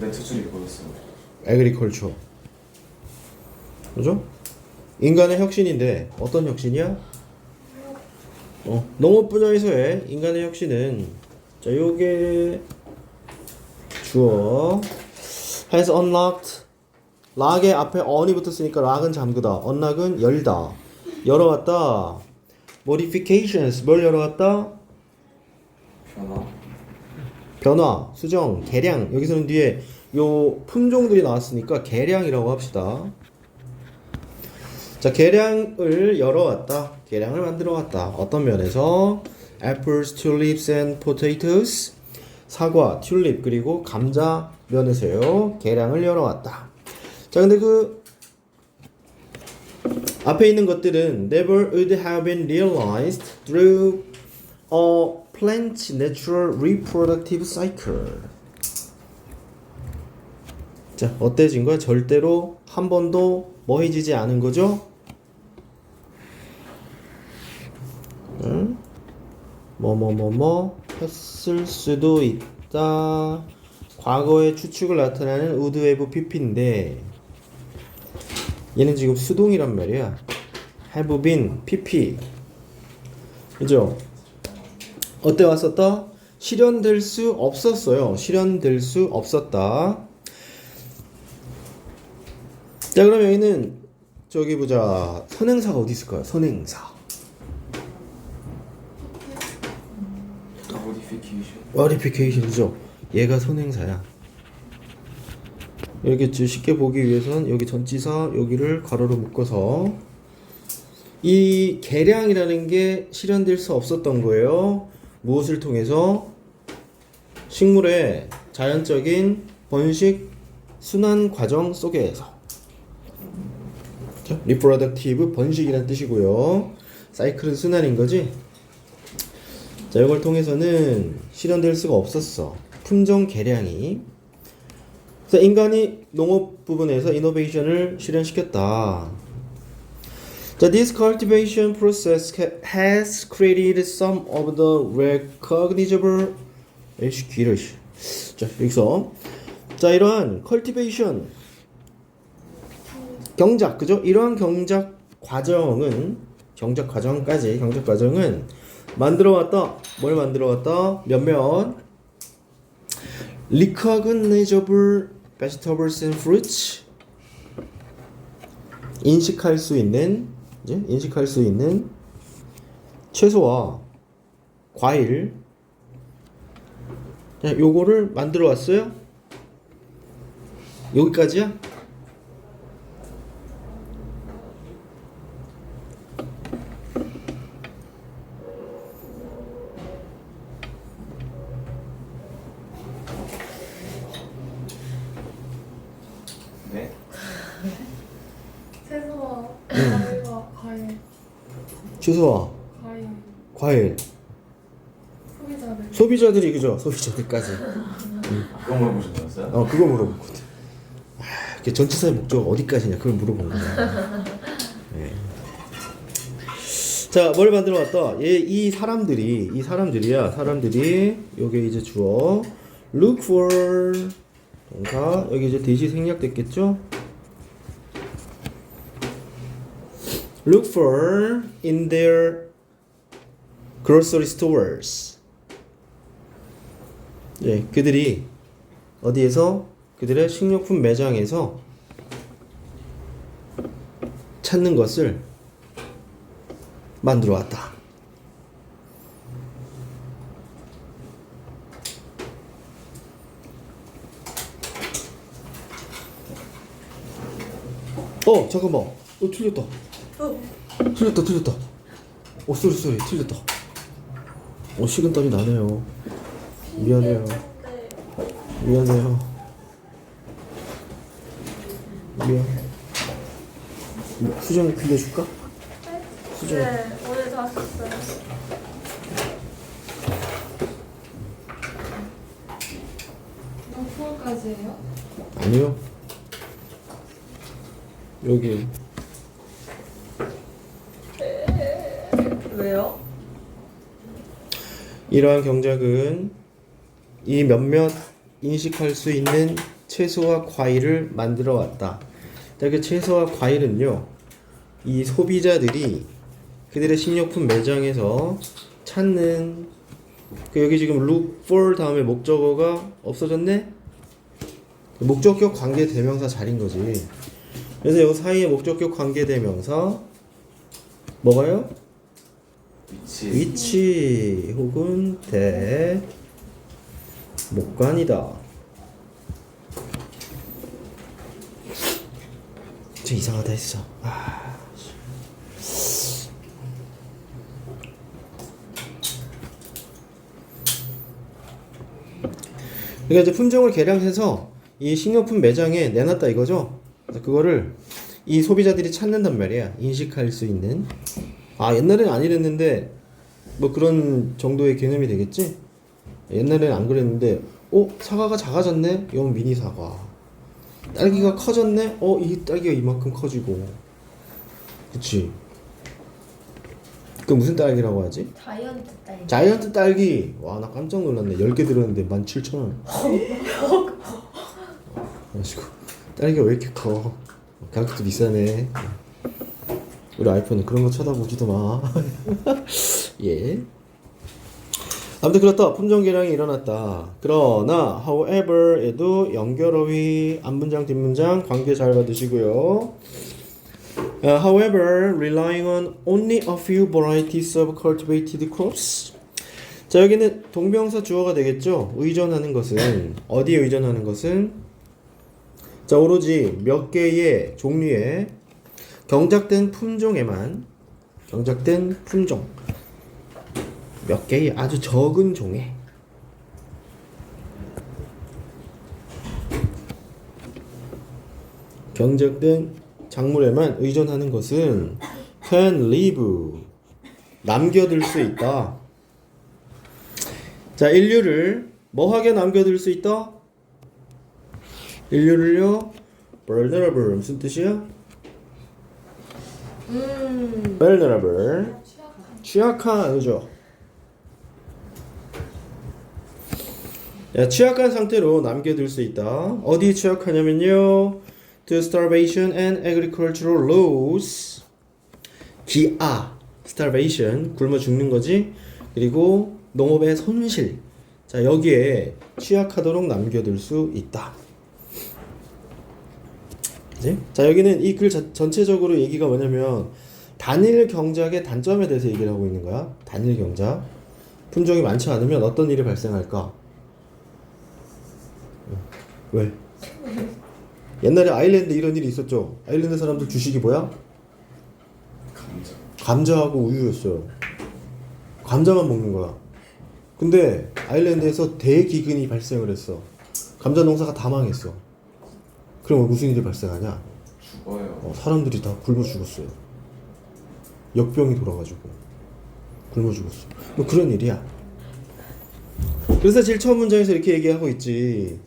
네트줄이 보였어요. agriculture. 그죠? 인간의 혁신인데 어떤 혁신이야? 어, 농업 분야에서의 인간의 혁신은 자, 요게 주어 has unlocked 락의 앞에 on이 붙었으니까 락은 잠그다 unlock은 열다 열어왔다 modifications 뭘 열어왔다? 변화. 변화, 수정, 개량 여기서는 뒤에 요 품종들이 나왔으니까 개량이라고 합시다. 자, 개량을 열어왔다. 개량을 만들어왔다. 어떤 면에서 apples, tulips and potatoes 사과, 튤립 그리고 감자 면에서요. 개량을 열어왔다. 자, 근데 그 앞에 있는 것들은 never would have been realized through a plant's natural reproductive cycle. 자, 어때진 거야? 절대로 한 번도 뭐해지지 않은 거죠? 응? 뭐뭐뭐뭐 했을 수도 있다. 과거의 추측을 나타내는 우드웨브 PP인데 얘는 지금 수동이란 말이야. have been PP. 그죠? 어때 왔었다? 실현될 수 없었어요. 실현될 수 없었다. 자, 그럼 여기는 저기 보자. 선행사가 어디 있을까요? 선행사. 머리피케이션이죠. 얘가 선행사야. 좀 쉽게 보기 위해선 여기 전치사 여기를 가로로 묶어서 이 계량이라는 게 실현될 수 없었던 거예요. 무엇을 통해서 식물의 자연적인 번식 순환 과정 속에서 자, 리프로덕티브 번식이란 뜻이고요. 사이클은 순환인 거지. 자, 이걸 통해서는 실현될 수가 없었어. 품종 개량이. 그래서 인간이 농업 부분에서 이노베이션을 실현시켰다. 자, this cultivation process has created some of the recognizable 에이씨 귀를 씨. 자, 여기서 자, 이러한 cultivation 경작 그죠? 이러한 경작 과정은 경작 과정까지 경작 과정은 만들어 왔다. 뭘 만들어 왔다? 몇몇 recognizable vegetables and fruits 인식할 수 있는 이제 인식할 수 있는 채소와 과일 자, 요거를 만들어 왔어요. 여기까지야? 네. 채소와 과일과 과일, 채소와 과일, 과일 소비자들. 소비자들이 그죠? 소비자들까지. 그런 걸 보셨어요? 어 그거 물어봤거든. 아, 이게 전치사의 목적 어디까지냐 그걸 물어본 거야. 네. 자, 뭘 만들어 왔다? 얘, 이 사람들이 이 사람들이야. 사람들이 요게 이제 주어 look for 동사 여기 이제 대시 생략됐겠죠? Look for in their grocery stores. 예, 그들이 어디에서 그들의 식료품 매장에서 찾는 것을 만들어 왔다. 어 잠깐만 어 틀렸다 틀렸다 틀렸다 어 쏘리 쏘리 틀렸다 어 식은땀이 나네요 미안해요 미안해요. 미안. 수정 빌려줄까? 수정. 네, 오늘 다 썼어요. 이건 9월까지예요? 아니요. 여기 왜요? 이러한 경작은 이 몇몇 인식할 수 있는 채소와 과일을 만들어 왔다. 자, 그 채소와 과일은요, 이 소비자들이 그들의 식료품 매장에서 찾는 그 여기 지금 look for 다음에 목적어가 없어졌네? 목적격 관계 대명사 자리인 거지. 그래서 여기 사이에 목적격 관계 대명사 뭐가요? 위치. 위치 혹은 대 목관이다. 좀 이상하다 했어. 아. 그러니까 이제 품종을 개량해서 이 식료품 매장에 내놨다 이거죠. 그거를 이 소비자들이 찾는단 말이야. 인식할 수 있는. 아 옛날엔 안 이랬는데 뭐 그런 정도의 개념이 되겠지? 옛날엔 안 그랬는데 어 사과가 작아졌네? 이건 미니 사과 딸기가 커졌네? 어 이 딸기가 이만큼 커지고 그치 그 무슨 딸기라고 하지? 자이언트 딸기. 자이언트 딸기 와 나 깜짝 놀랐네 10개 들었는데 17,000원 그래가지고 딸기가 왜 이렇게 커 가격도 비싸네 우리 아이폰은 그런 거 쳐다보지도 마 예. 아무튼 그렇다. 품종 개량이 일어났다. 그러나 however에도 연결어휘 앞문장 뒷문장 관계 잘 받으시고요. Uh, however, relying on only a few varieties of cultivated crops. 자 여기는 동명사 주어가 되겠죠. 의존하는 것은 어디에 의존하는 것은 자 오로지 몇 개의 종류의 경작된 품종에만 경작된 품종 몇 개의 아주 적은 종에 경작된 작물에만 의존하는 것은 can live 남겨둘 수 있다. 자 인류를 뭐하게 남겨둘 수 있다? 인류를요 vulnerable 무슨 뜻이야? 음. vulnerable 취약한. 그죠? 야, 취약한 상태로 남겨둘 수 있다. 어디 취약하냐면요. To starvation and agricultural loss. 기아, starvation, 굶어 죽는 거지. 그리고 농업의 손실. 자, 여기에 취약하도록 남겨둘 수 있다. 그지? 자, 여기는 이 글 전체적으로 얘기가 뭐냐면 단일 경작의 단점에 대해서 얘기를 하고 있는 거야. 단일 경작. 품종이 많지 않으면 어떤 일이 발생할까? 왜? 옛날에 아일랜드 이런 일이 있었죠. 아일랜드 사람들 주식이 뭐야? 감자. 감자하고 우유였어요. 감자만 먹는 거야. 근데 아일랜드에서 대기근이 발생을 했어. 감자 농사가 다 망했어. 그럼 무슨 일이 발생하냐? 죽어요. 어, 사람들이 다 굶어 죽었어요. 역병이 돌아가지고 굶어 죽었어. 뭐 그런 일이야. 그래서 제일 처음 문장에서 이렇게 얘기하고 있지.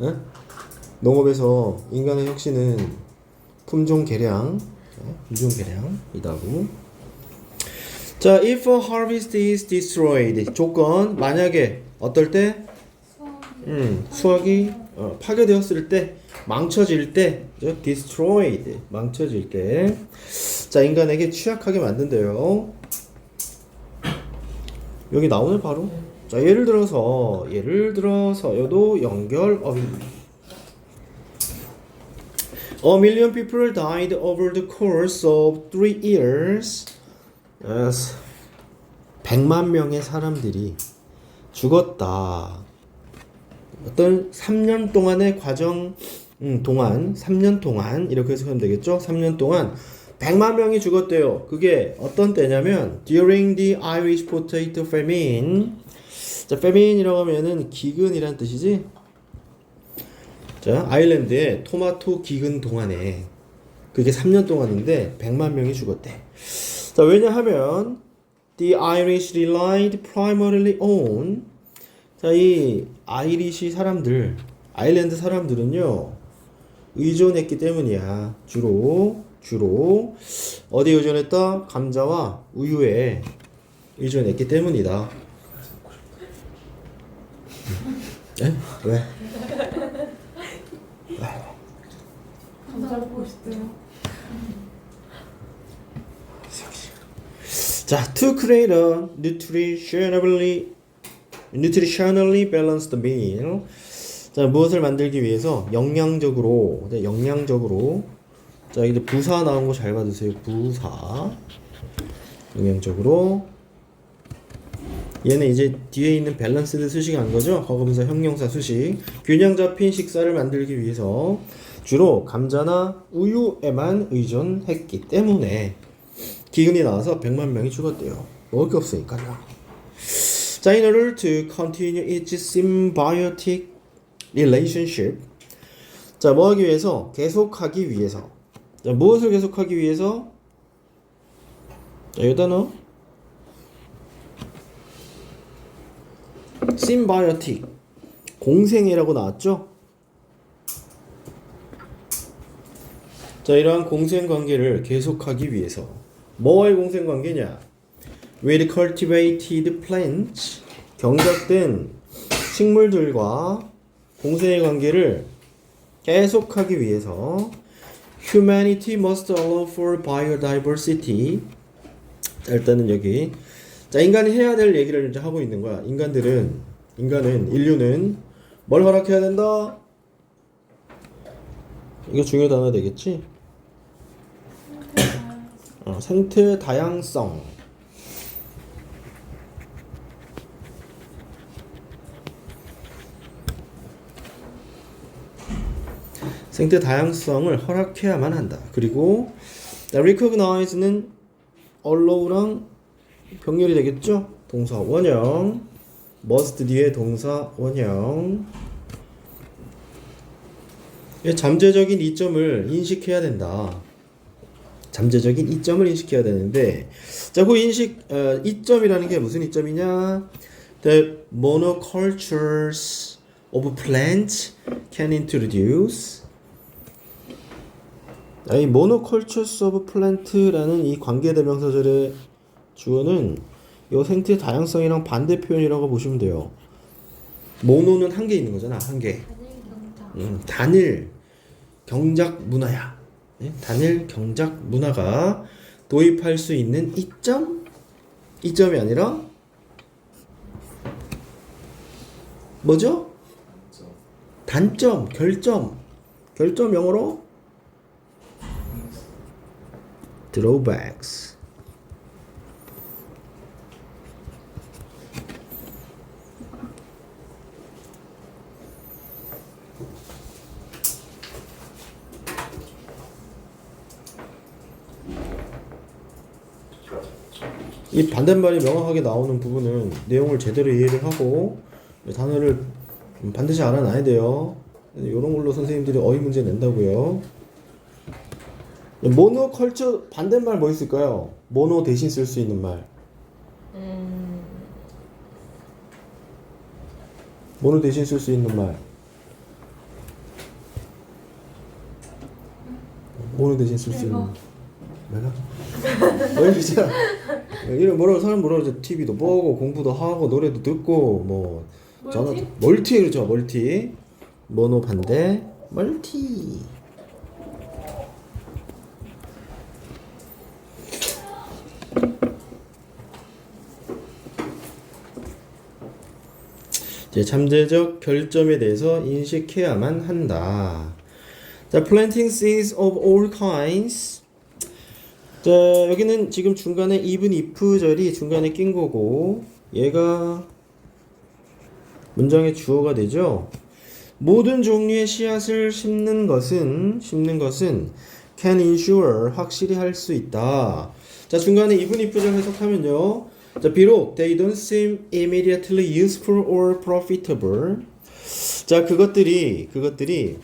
응? 농업에서 인간의 혁신은 품종 개량, 자, 품종 개량이다고. 자, if a harvest is destroyed 조건 만약에 어떨 때. 음, 수학이 어, 파괴되었을 때, 망쳐질 때, destroyed, 망쳐질 때, 자 인간에게 취약하게 만든대요. 여기 나오네 바로. 자 예를 들어서, 예를 들어서 여도 연결 어휘. A million people died over the course of three years. Yes. 100만 명의 사람들이 죽었다. 어떤 3년 동안의 과정 음, 동안 3년 동안 이렇게 해석하면 되겠죠? 3년 동안 100만 명이 죽었대요. 그게 어떤 때냐면 during the Irish potato famine. 자, famine이라고 하면은 기근이란 뜻이지. 자, 아일랜드의 토마토 기근 동안에 그게 3년 동안인데 100만 명이 죽었대. 자, 왜냐하면 the Irish relied primarily on 자, 이 아이리시 사람들, 아일랜드 사람들은요, 의존했기 때문이야. 주로, 주로, 어디에 의존했다? 감자와 우유에 의존했기 때문이다. 에? 왜? 감자 먹고 싶대요. 자, to create a nutritionally balanced meal. 자, 무엇을 만들기 위해서 영양적으로, 네, 영양적으로. 자, 이제 부사 나온 거 잘 봐주세요. 부사. 영양적으로. 얘는 이제 뒤에 있는 밸런스드 수식 한 거죠. 과거분사 형용사 수식. 균형 잡힌 식사를 만들기 위해서 주로 감자나 우유에만 의존했기 때문에 기근이 나와서 100만 명이 죽었대요. 먹을 게 없으니까요. 자, in order to continue its symbiotic relationship. 자, 뭐 하기 위해서? 계속하기 위해서. 자, 무엇을 계속하기 위해서? 자, 이 단어. symbiotic. 공생애라고 나왔죠? 자, 이러한 공생 관계를 계속하기 위해서 뭐와의 공생 관계냐? With cultivated plants 경작된 식물들과 공생의 관계를 계속하기 위해서 humanity must allow for biodiversity 자, 일단은 여기 자 인간이 해야 될 얘기를 이제 하고 있는 거야. 인간들은 인간은 인류는 뭘 허락해야 된다? 이거 중요 단어 되겠지? 어, 생태 다양성. 생태 다양성을 허락해야만 한다. 그리고 자, recognize는 allow랑 병렬이 되겠죠? 동사 원형 must 뒤에 동사 원형 이 잠재적인 이점을 인식해야 된다. 잠재적인 이점을 인식해야 되는데 자, 그 인식 어, 이점이라는 게 무슨 이점이냐? The monocultures of plants can introduce 아, 이 monocultures of plant라는 이 관계대명사절의 주어는 요 생태 다양성이랑 반대 표현이라고 보시면 돼요. 모노는 한 개 있는 거잖아, 한 개. 음, 단일 경작 문화야. 예? 단일 경작 문화가 도입할 수 있는 이점? 이점이 아니라 뭐죠? 저 단점, 결점. 결점 영어로 drawbacks. 이 반대말이 명확하게 나오는 부분은 내용을 제대로 이해를 하고 단어를 반드시 알아놔야 돼요. 이런 걸로 선생님들이 어휘 문제 낸다고요. 모노 컬처 반대말 뭐 있을까요? 모노 대신 쓸 수 있는 말. 모노 대신 쓸 수 있는 말. 모노 대신 쓸 수 있는 말. 내가? 왜 진짜 이런 뭐라고 사람 뭐라고 그러죠? TV도 보고 공부도 하고 노래도 듣고 뭐 전화 멀티? 멀티 그렇죠 멀티 모노 반대 멀티 잠재적 결점에 대해서 인식해야만 한다. 자, planting seeds of all kinds. 자, 여기는 지금 중간에 even if 절이 중간에 낀 거고 얘가 문장의 주어가 되죠. 모든 종류의 씨앗을 심는 것은 심는 것은 can ensure 확실히 할 수 있다. 자, 중간에 even if를 해석하면요. 자, 비록 they don't seem immediately useful or profitable. 자, 그것들이 그것들이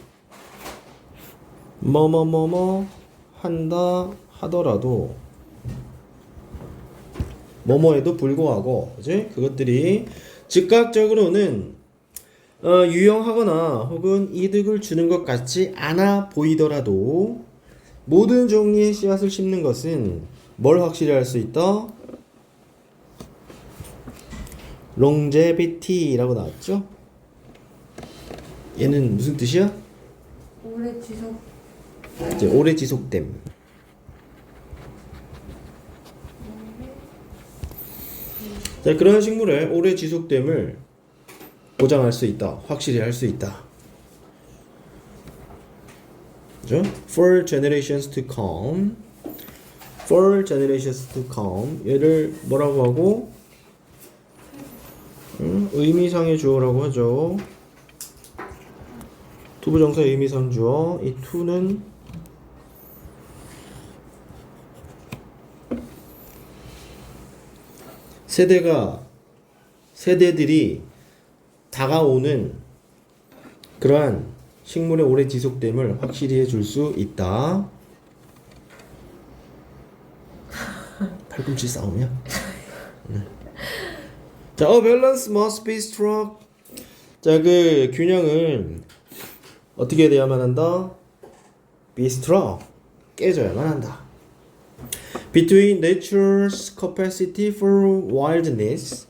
뭐뭐뭐뭐 한다 하더라도 뭐뭐에도 불구하고 이제 그것들이 즉각적으로는 어, 유용하거나 혹은 이득을 주는 것 같지 않아 보이더라도 모든 종류의 씨앗을 심는 것은 뭘 확실히 할 수 있다? Longevity라고 나왔죠? 얘는 무슨 뜻이야? 오래 지속. 이제 오래 지속됨. 자, 그러한 식물의 오래 지속됨을 보장할 수 있다. 확실히 할 수 있다. 그죠? For generations to come. For generations to come. 얘를 뭐라고 하고? 음, 의미상의 주어라고 하죠. 투부정사 의미상 주어. 이 to는 세대가 세대들이 다가오는 그러한 식물의 오래 지속됨을 확실히 해줄 수 있다. 팔꿈치 싸움이야? 네. 자, a balance must be struck. 자, 그 균형은 어떻게 돼야만 한다? be struck. 깨져야만 한다. Between nature's capacity for wildness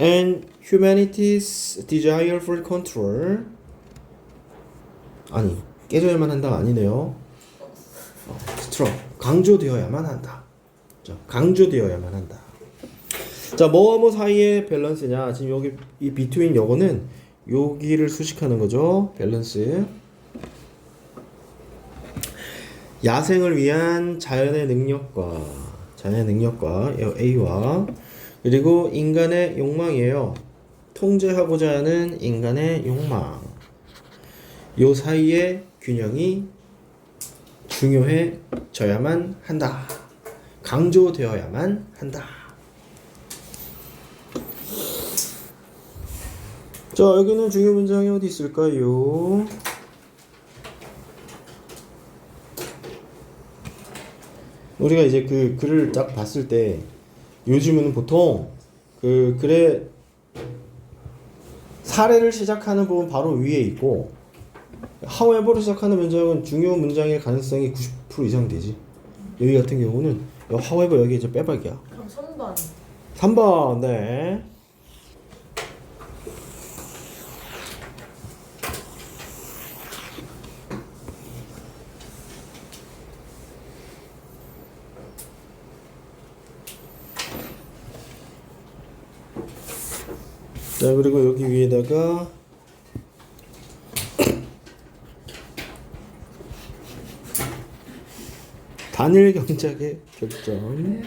and humanity's desire for control. 아니, 깨져야만 한다가 아니네요. 어, struck. 강조되어야만 한다. 자, 강조되어야만 한다. 자, 뭐와 뭐 사이의 밸런스냐? 지금 여기 이 between 요거는 여기를 수식하는 거죠. 밸런스. 야생을 위한 자연의 능력과 자연의 능력과 요 A와 그리고 인간의 욕망이에요. 통제하고자 하는 인간의 욕망. 요 사이의 균형이 중요해져야만 한다. 강조되어야만 한다. 자, 여기는 중요 문장이 어디 있을까요? 우리가 이제 그 글을 딱 봤을 때 요즘은 보통 그 글의 사례를 시작하는 부분 바로 위에 있고 however로 시작하는 문장은 중요 문장의 가능성이 90% 이상 되지. 여기 같은 경우는 요 however 여기 이제 빼박이야. 그럼 3번 3번 네. 자 그리고 여기 위에다가 단일 경작의 결정